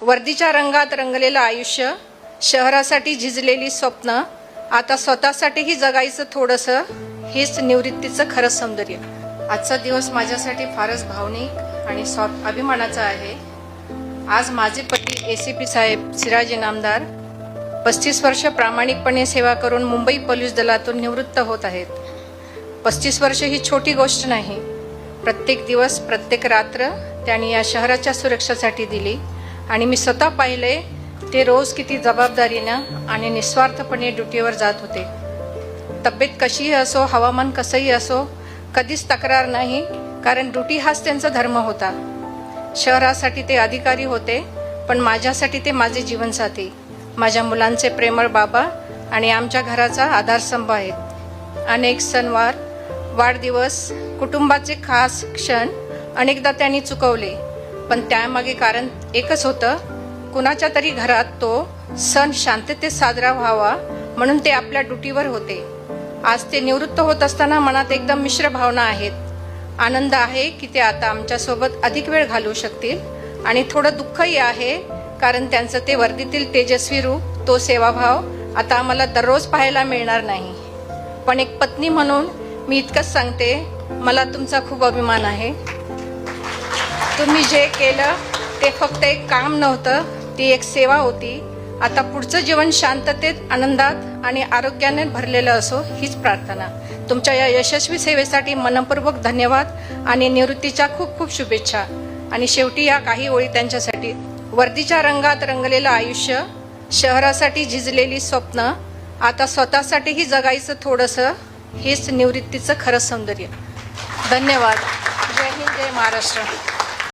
वर्दीच्या रंगात रंगलेलं आयुष्य शहरासाठी झिजलेली स्वप्न आता स्वतःसाठीही जगायचं थोडंसं हेच निवृत्तीचं खरं सौंदर्य. आजचा दिवस माझ्यासाठी फारच भावनिक आणि स्वा अभिमानाचा आहे. आज माझे पती ए सी पी साहेब सिराज इनामदार पस्तीस वर्ष प्रामाणिकपणे सेवा करून मुंबई पोलीस दलातून निवृत्त होत आहेत. पस्तीस वर्ष ही छोटी गोष्ट नाही. प्रत्येक दिवस प्रत्येक रात्र त्यांनी या शहराच्या सुरक्षेसाठी दिली. आणि मी स्वतः पाहिले ते रोज किती जबाबदारीनं आणि निस्वार्थपणे ड्युटीवर जात होते. तब्येत कशीही असो हवामान कसंही असो कधीच तक्रार नाही कारण ड्युटी हाच त्यांचा धर्म होता. शहरासाठी ते अधिकारी होते पण माझ्यासाठी ते माझे जीवनसाथी. माझ्या मुलांचे प्रेमळ बाबा आणि आमच्या घराचा आधारस्तंभ आहेत. अनेक सणवार वाढदिवस कुटुंबाचे खास क्षण अनेकदा त्यांनी चुकवले. पण त्यामागे कारण एकच होतं कुणाच्या तरी घरात तो सण शांततेत साजरा व्हावा म्हणून ते आपल्या ड्युटीवर होते. आज ते निवृत्त होत असताना मनात एकदम मिश्र भावना आहेत. आनंद आहे की ते आता आमच्यासोबत अधिक वेळ घालवू शकतील आणि थोडं दुःखही आहे कारण त्यांचं ते वर्दीतील तेजस्वी रूप तो सेवाभाव आता आम्हाला दररोज पाहायला मिळणार नाही. पण एक पत्नी म्हणून मी इतकंच सांगते मला तुमचा खूप अभिमान आहे. तुम्ही जे केलं ते फक्त एक काम नव्हतं ती एक सेवा होती. आता पुढचं जीवन शांततेत आनंदात आणि आरोग्याने भरलेलं असो हीच प्रार्थना. तुमच्या या यशस्वी सेवेसाठी मनपूर्वक धन्यवाद आणि निवृत्तीच्या खूप खूप शुभेच्छा. आणि शेवटी या काही ओळी त्यांच्यासाठी. वर्दीच्या रंगात रंगलेलं आयुष्य शहरासाठी झिजलेली स्वप्न आता स्वतःसाठीही जगायचं थोडंसं हेच निवृत्तीचं खरं सौंदर्य. धन्यवाद. जय हिंद जय महाराष्ट्र.